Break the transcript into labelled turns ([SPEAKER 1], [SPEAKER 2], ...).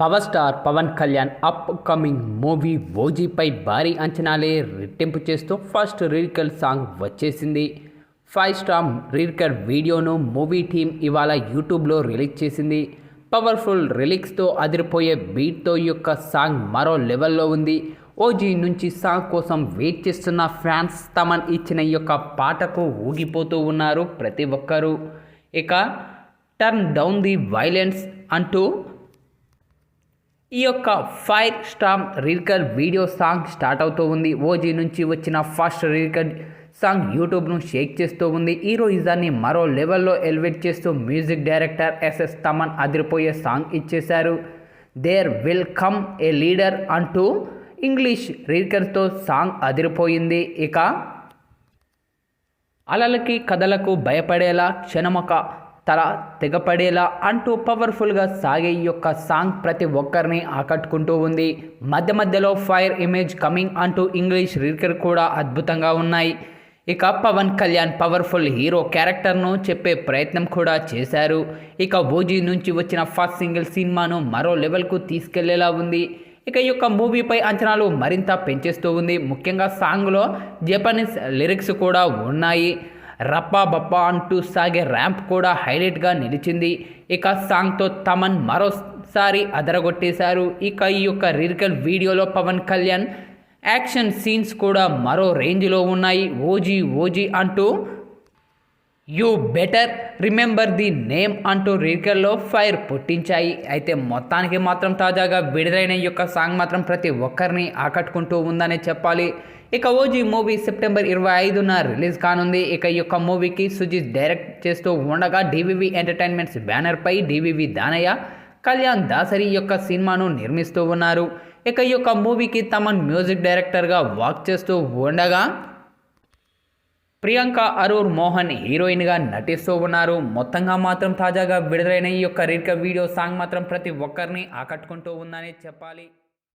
[SPEAKER 1] Power star Pawan Kalyan up coming movie ఓజీపై భారీ అంచనాలే రెట్టింపు చేస్తూ ఫస్ట్ లిరికల్ సాంగ్ వచ్చేసింది. ఫైవ్ స్టార్ లిరికల్ వీడియోను మూవీ టీం ఇవాళ యూట్యూబ్లో రిలీజ్ చేసింది. పవర్ఫుల్ రిలిక్స్తో అదిరిపోయే బీట్తో యొక్క సాంగ్ మరో లెవెల్లో ఉంది. ఓజీ నుంచి సాంగ్ కోసం వెయిట్ చేస్తున్న ఫ్యాన్స్ తమన్ ఇచ్చిన యొక్క పాటకు ఊగిపోతూ ఉన్నారు ప్రతి ఒక్కరూ. ఇక టర్న్ డౌన్ ది వైలెన్స్ అంటూ ఈ యొక్క ఫైర్ స్టామ్ రీల్కర్ వీడియో సాంగ్ స్టార్ట్ అవుతూ ఉంది. ఓజీ నుంచి వచ్చిన ఫస్ట్ రీకర్ సాంగ్ యూట్యూబ్ను షేక్ చేస్తూ ఉంది. హీరోయిజాన్ని మరో లెవెల్లో ఎలివేట్ చేస్తూ మ్యూజిక్ డైరెక్టర్ ఎస్ఎస్ తమన్ అదిరిపోయే సాంగ్ ఇచ్చేశారు. There will come a leader అంటూ ఇంగ్లీష్ రీకర్తో సాంగ్ అదిరిపోయింది. ఇక అలలకి కథలకు భయపడేలా క్షణమొక తల తెగపడేలా అంటూ పవర్ఫుల్గా సాగే ఈ యొక్క సాంగ్ ప్రతి ఒక్కరిని ఆకట్టుకుంటూ ఉంది. మధ్య మధ్యలో ఫైర్ ఇమేజ్ కమింగ్ అంటూ ఇంగ్లీష్ రీకర్ కూడా అద్భుతంగా ఉన్నాయి. ఇక పవన్ కళ్యాణ్ పవర్ఫుల్ హీరో క్యారెక్టర్ను చెప్పే ప్రయత్నం కూడా చేశారు. ఇక ఓజీ నుంచి వచ్చిన ఫస్ట్ సింగిల్ సినిమాను మరో లెవెల్కు తీసుకెళ్ళేలా ఉంది. ఇక ఈ యొక్క మూవీపై అంచనాలు మరింత పెంచేస్తూ ఉంది. ముఖ్యంగా సాంగ్లో జపనీస్ లిరిక్స్ కూడా ఉన్నాయి. రప్పా బప్పా అంటూ సాగే ర్యాంప్ కూడా హైలైట్గా నిలిచింది. ఇక సాంగ్తో తమన్ మరోసారి అదరగొట్టేశారు. ఇక ఈ యొక్క రిరికల్ వీడియోలో పవన్ కళ్యాణ్ యాక్షన్ సీన్స్ కూడా మరో రేంజ్లో ఉన్నాయి. ఓజీ ఓజీ అంటూ you better remember the name అంటూ రీకల్లో ఫైర్ పుట్టించాయి. అయితే మొత్తానికి మాత్రం తాజాగా విడుదలైన ఈ యొక్క సాంగ్ మాత్రం ప్రతి ఒక్కరిని ఆకట్టుకుంటూ ఉందనే చెప్పాలి. ఇక ఓజీ మూవీ సెప్టెంబర్ ఇరవై ఐదున రిలీజ్ కానుంది. ఇక ఈ యొక్క మూవీకి సుజిత్ డైరెక్ట్ చేస్తూ ఉండగా డివివి ఎంటర్టైన్మెంట్స్ బ్యానర్పై డివివి దానయ్య కళ్యాణ్ దాసరి యొక్క సినిమాను నిర్మిస్తూ ఉన్నారు. ఇక ఈ యొక్క మూవీకి తమన్ మ్యూజిక్ డైరెక్టర్గా వాక్ చేస్తూ ఉండగా ప్రియాంక అరూర్ మోహన్ హీరోయిన్గా నటిస్తూ ఉన్నారు. మొత్తంగా మాత్రం తాజాగా విడుదలైన ఈ యొక్క రీడ్క వీడియో సాంగ్ మాత్రం ప్రతి ఒక్కరిని ఆకట్టుకుంటూ ఉందని చెప్పాలి.